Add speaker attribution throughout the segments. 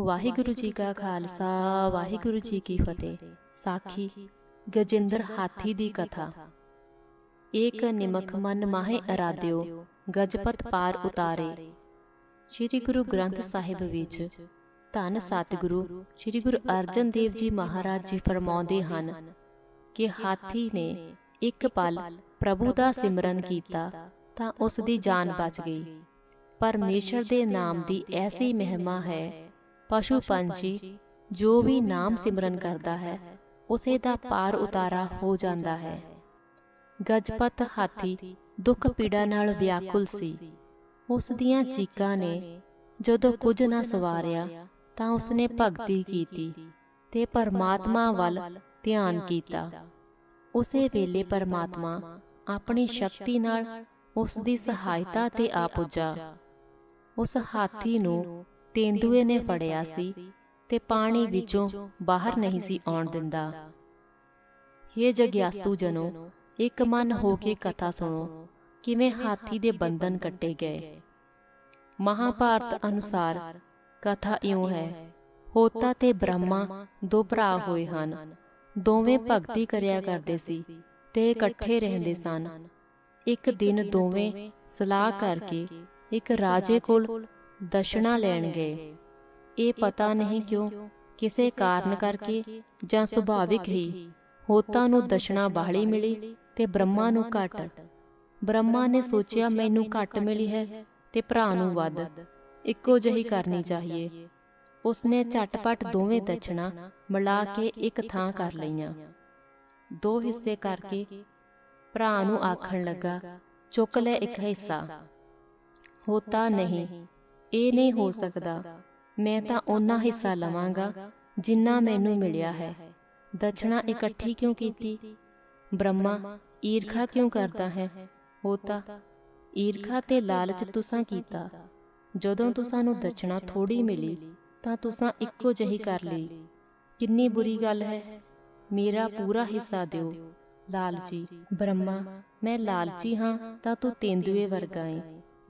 Speaker 1: ਵਾਹਿਗੁਰੂ ਜੀ ਕਾ ਖਾਲਸਾ, ਵਾਹਿਗੁਰੂ ਜੀ ਕੀ ਫਤਿਹ। ਸਾਖੀ ਗਜਿੰਦਰ ਹਾਥੀ ਦੀ ਕਥਾ। ਏਕ ਨਿਮਖ ਮਨ ਮਾਹੇ ਅਰਾਧਿਓ, ਗਜਪਤ ਪਾਰ ਉਤਾਰੇ। ਸ੍ਰੀ ਗੁਰੂ ਗ੍ਰੰਥ ਸਾਹਿਬ ਵਿੱਚ ਧੰਨ ਸਤਿਗੁਰੂ ਸ੍ਰੀ ਗੁਰੂ ਅਰਜਨ ਦੇਵ ਜੀ ਮਹਾਰਾਜ ਜੀ ਫਰਮਾਉਂਦੇ ਹਨ ਕਿ ਹਾਥੀ ਨੇ ਇੱਕ ਪਲ ਪ੍ਰਭੂ ਦਾ ਸਿਮਰਨ ਕੀਤਾ ਤਾਂ ਉਸ ਦੀ ਜਾਨ ਬਚ ਗਈ। ਪਰਮੇਸ਼ਰ ਦੇ ਨਾਮ ਦੀ ਐਸੀ ਮਹਿਮਾ ਹੈ ਪਸ਼ੂ ਪੰਛੀ ਜੋ ਵੀ ਨਾਮ ਸਿਮਰਨ ਕਰਦਾ ਹੈ ਉਸੇ ਦਾ ਪਾਰ ਉਤਾਰਾ ਹੋ ਜਾਂਦਾ ਹੈ। ਗਜਪਤ ਹਾਥੀ ਦੁੱਖ ਪੀੜਾ ਨਾਲ ਵਿਆਕੁਲ ਸੀ। ਉਸ ਦੀਆਂ ਚੀਕਾਂ ਨੇ ਜਦੋਂ ਕੁਝ ਨਾ ਸਵਾਰਿਆ ਤਾਂ ਉਸਨੇ ਭਗਤੀ ਕੀਤੀ ਤੇ ਪਰਮਾਤਮਾ ਵੱਲ ਧਿਆਨ ਕੀਤਾ। ਉਸੇ ਵੇਲੇ ਪਰਮਾਤਮਾ ਆਪਣੀ ਸ਼ਕਤੀ ਨਾਲ ਉਸ ਦੀ ਸਹਾਇਤਾ ਤੇ ਆ ਪੁੱਜਾ। ਉਸ ਹਾਥੀ ਨੂੰ ਤੇਂਦੂਏ ਨੇ ਫੜਿਆ ਸੀ ਤੇ ਪਾਣੀ ਵਿੱਚੋਂ ਬਾਹਰ ਨਹੀਂ ਸੀ ਆਉਣ ਦਿੰਦਾ। ਹੇ ਜਗਿਆਸੂ ਜਨੋ, ਇੱਕ ਮਨ ਹੋ ਕੇ ਕਥਾ ਸੁਣੋ, ਕਿਵੇਂ ਹਾਥੀ ਦੇ ਬੰਧਨ ਕੱਟੇ ਗਏ। ਮਹਾਭਾਰਤ ਅਨੁਸਾਰ ਕਥਾ ਇਉਂ ਹੈ, ਹੋਤਾ ਤੇ ਬ੍ਰਹਮਾ ਦੋ ਭਰਾ ਹੋਏ ਹਨ, ਦੋਵੇਂ ਭਗਤੀ ਕਰਿਆ ਕਰਦੇ ਸੀ ਤੇ ਇਕੱਠੇ ਰਹਿੰਦੇ ਸਨ। ਇੱਕ ਦਿਨ ਦੋਵੇਂ ਸਲਾਹ ਕਰਕੇ ਇੱਕ ਰਾਜੇ ਕੋਲ ਦਸ਼ਨਾ ਲੈਣ ਗਏ ਇਹ ਪਤਾ ਨਹੀਂ ਕਿਉਂ ਕਿਸੇ ਕਾਰਨ ਕਰਕੇ ਜਾਂ ਸੁਭਾਵਿਕ ਹੀ ਹੋਤਾ ਨੂੰ ਦਸ਼ਨਾ ਬਾਹਲੀ ਮਿਲੀ ਤੇ ਬ੍ਰਹਮਾ ਨੂੰ ਘੱਟ। ਬ੍ਰਹਮਾ ਨੇ ਸੋਚਿਆ ਮੈਨੂੰ ਘੱਟ ਮਿਲੀ ਹੈ ਤੇ ਭਰਾ ਨੂੰ ਵੱਧ। ਇੱਕੋ ਜਹੀ ਕਰਨੀ ਚਾਹੀਏ। ਉਸਨੇ ਝਟਪਟ ਦੋਵੇਂ ਦਸ਼ਨਾ ਮਿਲਾ ਕੇ ਇੱਕ ਥਾਂ ਕਰ ਲਈਆਂ। ਦੋ ਹਿੱਸੇ ਕਰਕੇ ਭਰਾ ਨੂੰ ਆਖਣ ਲੱਗਾ ਚੁੱਕ ਲੈ ਇੱਕ ਹਿੱਸਾ। ਹੋਤਾ ਨਹੀਂ। ਇਹ ਨਹੀਂ ਹੋ ਸਕਦਾ। ਮੈਂ ਤਾਂ ਓਨਾ ਹਿੱਸਾ ਲਵਾਂਗਾ ਜਿੰਨਾ ਮੈਨੂੰ ਮਿਲਿਆ ਹੈ। ਦਛਣਾ ਇਕੱਠੀ ਕਿਉਂ ਕੀਤੀ? ਬ੍ਰਹਮਾ ਈਰਖਾ ਕਿਉਂ ਕਰਦਾ ਹੈ? ਹੋਤਾ ਈਰਖਾ ਤੇ ਲਾਲਚ ਤੁਸਾਂ ਕੀਤਾ। ਜਦੋਂ ਤੁਸਾਂ ਨੂੰ ਦਛਣਾ ਥੋੜੀ ਮਿਲੀ ਤਾਂ ਤੁਸਾਂ ਇੱਕੋ ਜਹੀ ਕਰ ਲਈ। ਕਿੰਨੀ ਬੁਰੀ ਗੱਲ ਹੈ। ਮੇਰਾ ਪੂਰਾ ਹਿੱਸਾ ਦਿਓ। ਲਾਲਚੀ। ਬ੍ਰਹਮਾ ਮੈਂ ਲਾਲਚੀ ਹਾਂ ਤਾਂ ਤੂੰ ਤੇਂਦੂਏ ਵਰਗਾ ਏ।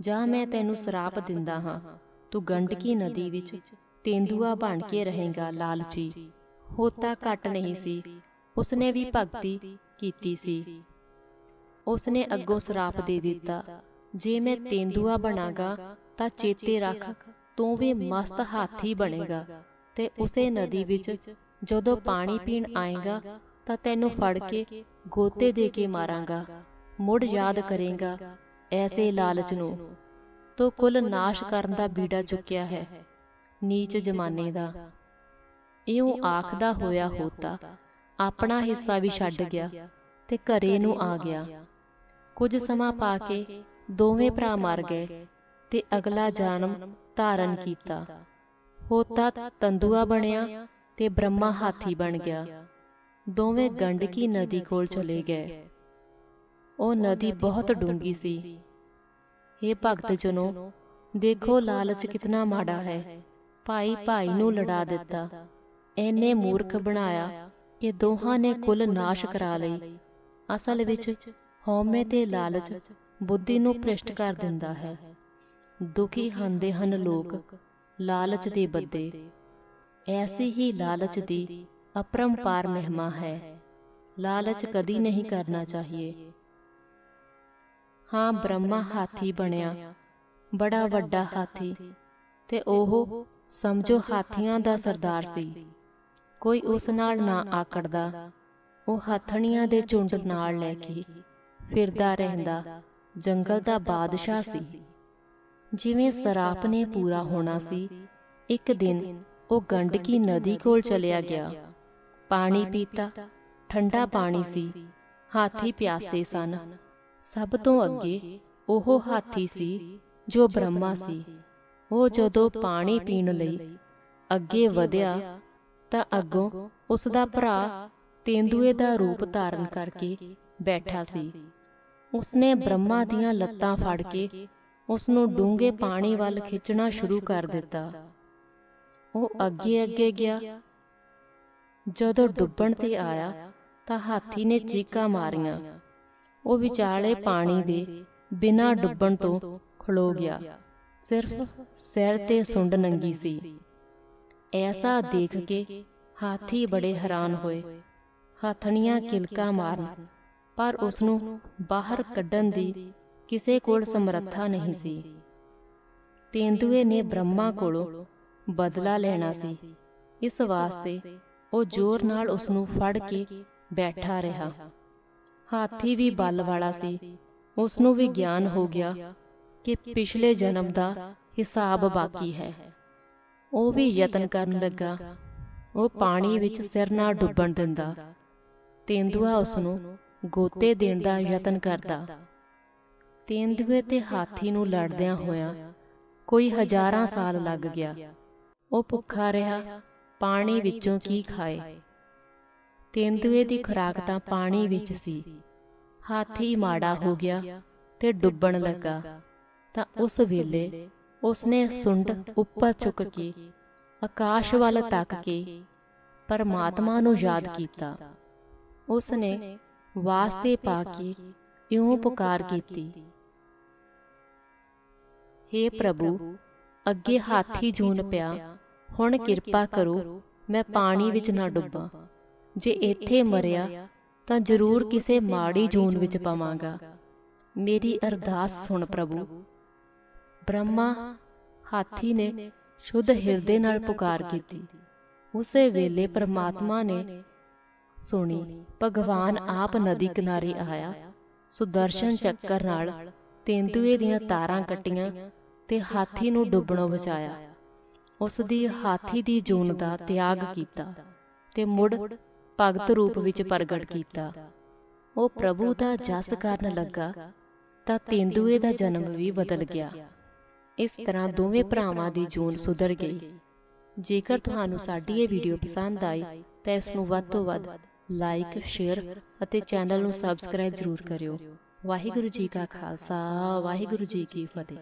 Speaker 1: ਜਾਂ ਮੈਂ ਤੈਨੂੰ ਸਰਾਪ ਦਿੰਦਾ ਹਾਂ, ਤੂੰ ਗੰਡਕੀ ਨਦੀ ਵਿੱਚ ਤੇਂਦੂਆ ਬਣ ਕੇ ਰਹੇਗਾ ਲਾਲਚੀ। ਹੋਤਾ ਘਟ ਨਹੀਂ ਸੀ। ਉਸਨੇ ਵੀ ਭਗਤੀ ਕੀਤੀ ਸੀ। ਉਸਨੇ ਅੱਗੋਂ ਸਰਾਪ ਦੇ ਦਿੱਤਾ। ਜੇ ਮੈਂ ਤੇਂਦੂਆ ਬਣਾਗਾ, ਤਾਂ ਚੇਤੇ ਰੱਖ, ਤੂੰ ਵੀ ਮਸਤ ਹਾਥੀ ਬਣੇਗਾ। ਤੇ ਉਸੇ ਨਦੀ ਵਿੱਚ ਜਦੋਂ ਪਾਣੀ ਪੀਣ ਆਏਗਾ, ਤਾਂ ਤੈਨੂੰ ਫੜ ਕੇ ਗੋਤੇ ਦੇ ਕੇ ਮਾਰਾਂਗਾ। ਮੁੜ ਯਾਦ ਕਰੇਗਾ ਐਸੇ ਲਾਲਚ ਨੂੰ ਤੋ ਕੁੱਲ ਨਾਸ਼ ਕਰਨ ਦਾ ਬੀੜਾ ਚੁੱਕਿਆ ਹੈ। ਨੀਚ ਜਮਾਨੇ ਦਾ। ਇਉਂ ਆਖਦਾ ਹੋਇਆ ਹੋਤਾ ਆਪਣਾ ਹਿੱਸਾ ਵੀ ਛੱਡ ਗਿਆ ਤੇ ਘਰੇ ਨੂੰ ਆ ਗਿਆ। ਕੁਝ ਸਮਾਂ ਪਾ ਕੇ ਦੋਵੇਂ ਭਰਾ ਮਰ ਗਏ ਤੇ ਅਗਲਾ ਜਨਮ ਧਾਰਨ ਕੀਤਾ। ਹੋਤਾ ਤੰਦੂਆ ਬਣਿਆ ਤੇ ਬ੍ਰਹਮਾ ਹਾਥੀ ਬਣ ਗਿਆ। ਦੋਵੇਂ ਗੰਡਕੀ ਨਦੀ ਕੋਲ ਚਲੇ ਗਏ। ਉਹ ਨਦੀ ਬਹੁਤ ਡੂੰਗੀ ਸੀ। हे ਭਗਤ ਜਨੋ, ਦੇਖੋ ਲਾਲਚ ਕਿਤਨਾ ਮਾੜਾ ਹੈ। ਭਾਈ ਭਾਈ ਨੂੰ ਲੜਾ ਦਿੱਤਾ। ਐਨੇ ਮੂਰਖ ਬਣਾਇਆ ਕਿ ਦੋਹਾਂ ਨੇ ਕੁੱਲ ਨਾਸ਼ ਕਰਾ ਲਈ। ਅਸਲ ਵਿੱਚ ਹਉਮੈ ਤੇ ਲਾਲਚ ਬੁੱਧੀ ਨੂੰ ਭ੍ਰਿਸ਼ਟ ਕਰ ਦਿੰਦਾ ਹੈ। ਦੁਖੀ ਹੁੰਦੇ ਹਨ ਲੋਕ ਲਾਲਚ ਦੇ ਬੱਦੇ। ਐਸੀ ਹੀ ਲਾਲਚ ਦੀ ਅਪਰੰਪਾਰ ਮਹਿਮਾ ਹੈ। ਲਾਲਚ ਕਦੀ ਨਹੀਂ ਕਰਨਾ ਚਾਹੀਏ। ਹਾਂ ਬ੍ਰਹਮਾ ਹਾਥੀ ਬਣਿਆ, ਬੜਾ ਵੱਡਾ ਹਾਥੀ, ਤੇ ਉਹ ਸਮਝੋ ਹਾਥੀਆਂ ਦਾ ਸਰਦਾਰ ਸੀ। ਕੋਈ ਉਸ ਨਾਲ ਨਾ ਆਕੜਦਾ, ਉਹ ਹੱਥਣੀਆਂ ਦੇ ਝੁੰਡ ਨਾਲ ਲੈ ਕੇ ਫਿਰਦਾ ਰਹਿੰਦਾ, ਜੰਗਲ ਦਾ ਬਾਦਸ਼ਾਹ ਸੀ। ਜਿਵੇਂ ਸਰਾਪ ਨੇ ਪੂਰਾ ਹੋਣਾ ਸੀ, ਇੱਕ ਦਿਨ ਉਹ ਗੰਡਕੀ ਨਦੀ ਕੋਲ ਚਲਿਆ ਗਿਆ। ਪਾਣੀ ਪੀਤਾ, ਠੰਡਾ ਪਾਣੀ ਸੀ, ਹਾਥੀ ਪਿਆਸੇ ਸਨ। ਸਭ ਤੋਂ ਅੱਗੇ ਉਹ ਹਾਥੀ ਸੀ ਜੋ ਬ੍ਰਹਮਾ ਸੀ। ਉਹ ਜਦੋਂ ਪਾਣੀ ਪੀਣ ਲਈ ਅੱਗੇ ਵਧਿਆ ਤਾਂ ਅੱਗੋਂ ਉਸ ਦਾ ਭਰਾ ਤੇਂਦੂਏ ਦਾ ਰੂਪ ਧਾਰਨ ਕਰਕੇ ਬੈਠਾ ਸੀ। ਉਸਨੇ ਬ੍ਰਹਮਾ ਦੀਆਂ ਲੱਤਾਂ ਫੜ ਕੇ ਉਸ ਨੂੰ ਡੂੰਘੇ ਪਾਣੀ ਵੱਲ ਖਿੱਚਣਾ ਸ਼ੁਰੂ ਕਰ ਦਿੱਤਾ। ਉਹ ਅੱਗੇ ਅੱਗੇ ਗਿਆ। ਜਦੋਂ ਡੁੱਬਣ ਤੇ ਆਇਆ ਤਾਂ ਹਾਥੀ ਨੇ ਚੀਕਾਂ ਮਾਰੀਆਂ। ਉਹ ਵਿਚਾਲੇ ਪਾਣੀ ਦੇ ਬਿਨਾਂ ਡੁੱਬਣ ਤੋਂ ਖਲੋ ਗਿਆ। ਸਿਰਫ ਸਿਰ ਤੇ ਸੁੰਡ ਨੰਗੀ ਸੀ। ਐਸਾ ਦੇਖ ਕੇ ਹਾਥੀ ਬੜੇ ਹੈਰਾਨ ਹੋਏ। ਹੱਥਣੀਆਂ ਕਿਲਕਾ ਮਾਰਨ, ਪਰ ਉਸ ਨੂੰ ਬਾਹਰ ਕੱਢਣ ਦੀ ਕਿਸੇ ਕੋਲ ਸਮਰੱਥਾ ਨਹੀਂ ਸੀ। ਤੇਂਦੂਏ ਨੇ ਬ੍ਰਹਮਾ ਕੋਲੋਂ ਬਦਲਾ ਲੈਣਾ ਸੀ। ਇਸ ਵਾਸਤੇ ਉਹ ਜ਼ੋਰ ਨਾਲ ਉਸ ਨੂੰ ਫੜ ਕੇ ਬੈਠਾ ਰਿਹਾ। ਹਾਥੀ ਵੀ ਬਲ ਵਾਲਾ ਸੀ। ਉਸ ਨੂੰ ਵੀ ਗਿਆਨ ਹੋ ਗਿਆ ਕਿ ਪਿਛਲੇ ਜਨਮ ਦਾ ਹਿਸਾਬ ਬਾਕੀ ਹੈ। ਉਹ ਵੀ ਯਤਨ ਕਰਨ ਲੱਗਾ। ਉਹ ਪਾਣੀ ਵਿੱਚ ਸਿਰ ਨਾ ਡੁੱਬਣ ਦਿੰਦਾ। ਤੇਂਦੂਆ ਉਸ ਨੂੰ ਗੋਤੇ ਦੇਣ ਦਾ ਯਤਨ ਕਰਦਾ। ਤੇਂਦੂਏ ਤੇ ਹਾਥੀ ਨੂੰ ਲੜਦਿਆਂ ਹੋਇਆਂ ਕੋਈ ਹਜ਼ਾਰਾਂ ਸਾਲ ਲੱਗ ਗਿਆ। ਉਹ ਭੁੱਖਾ ਰਿਹਾ, ਪਾਣੀ ਵਿੱਚੋਂ ਕੀ ਖਾਏ। ਤੇਂਦੂਏ ਦੀ ਖੁਰਾਕ ਤਾਂ ਪਾਣੀ ਵਿੱਚ ਸੀ। ਹਾਥੀ ਮਾੜਾ ਹੋ ਗਿਆ ਤੇ ਡੁੱਬਣ ਲੱਗਾ। ਤਾਂ ਉਸ ਵੇਲੇ ਉਸਨੇ ਸੁੰਡ ਉੱਪਰ ਚੁੱਕ ਕੇ ਆਕਾਸ਼ ਵੱਲ ਤੱਕ ਕੇ ਪਰਮਾਤਮਾ ਨੂੰ ਯਾਦ ਕੀਤਾ। ਉਸਨੇ ਵਾਸਤੇ ਪਾ ਕੇ ਇਉਂ ਪੁਕਾਰ ਕੀਤੀ हे ਪ੍ਰਭੂ, ਅੱਗੇ ਹਾਥੀ ਜੂਨ ਪਿਆ, ਹੁਣ ਕਿਰਪਾ ਕਰੋ, ਮੈਂ ਪਾਣੀ ਵਿੱਚ ਨਾ ਡੁੱਬਾਂ। ਜੇ ਇੱਥੇ ਮਰਿਆ ਤਾਂ ਜ਼ਰੂਰ ਕਿਸੇ ਮਾੜੀ ਜੂਨ ਵਿੱਚ ਪਵਾਂਗਾ। ਮੇਰੀ ਅਰਦਾਸ ਸੁਣ ਪ੍ਰਭੂ। ਬ੍ਰਹਮਾ ਹਾਥੀ ਨੇ ਸ਼ੁੱਧ ਹਿਰਦੇ ਨਾਲ ਪੁਕਾਰ ਕੀਤੀ। ਉਸੇ ਵੇਲੇ ਪ੍ਰਮਾਤਮਾ ਨੇ ਸੁਣੀ ਭਗਵਾਨ ਆਪ ਨਦੀ ਕਿਨਾਰੇ ਆਇਆ। ਸੁਦਰਸ਼ਨ ਚੱਕਰ ਨਾਲ ਤੇਂਦੂਏ ਦੀਆਂ ਤਾਰਾਂ ਕੱਟੀਆਂ ਤੇ ਹਾਥੀ ਨੂੰ ਡੁੱਬਣੋਂ ਬਚਾਇਆ। ਉਸ ਦੀ ਹਾਥੀ ਦੀ ਜੂਨ ਦਾ ਤਿਆਗ ਕੀਤਾ ਤੇ ਮੁੜ ਭਗਤ ਰੂਪ ਵਿੱਚ ਪ੍ਰਗਟ ਕੀਤਾ। ਉਹ ਪ੍ਰਭੂ ਦਾ ਜਸ ਕਰਨ ਲੱਗਾ ਤਾਂ ਤੇਂਦੂਏ ਦਾ ਜਨਮ ਵੀ ਬਦਲ ਗਿਆ। ਇਸ ਤਰ੍ਹਾਂ ਦੋਵੇਂ ਭਰਾਵਾਂ ਦੀ ਜੂਨ ਸੁਧਰ ਗਈ। ਜੇਕਰ ਤੁਹਾਨੂੰ ਸਾਡੀ ਇਹ ਵੀਡੀਓ ਪਸੰਦ ਆਈ ਤਾਂ ਇਸ ਨੂੰ ਵੱਧ ਤੋਂ ਵੱਧ ਲਾਈਕ ਸ਼ੇਅਰ ਅਤੇ ਚੈਨਲ ਨੂੰ ਸਬਸਕ੍ਰਾਈਬ ਜ਼ਰੂਰ ਕਰਿਓ। ਵਾਹਿਗੁਰੂ ਜੀ ਕਾ ਖਾਲਸਾ ਵਾਹਿਗੁਰੂ ਜੀ ਕੀ ਫਤਿਹ।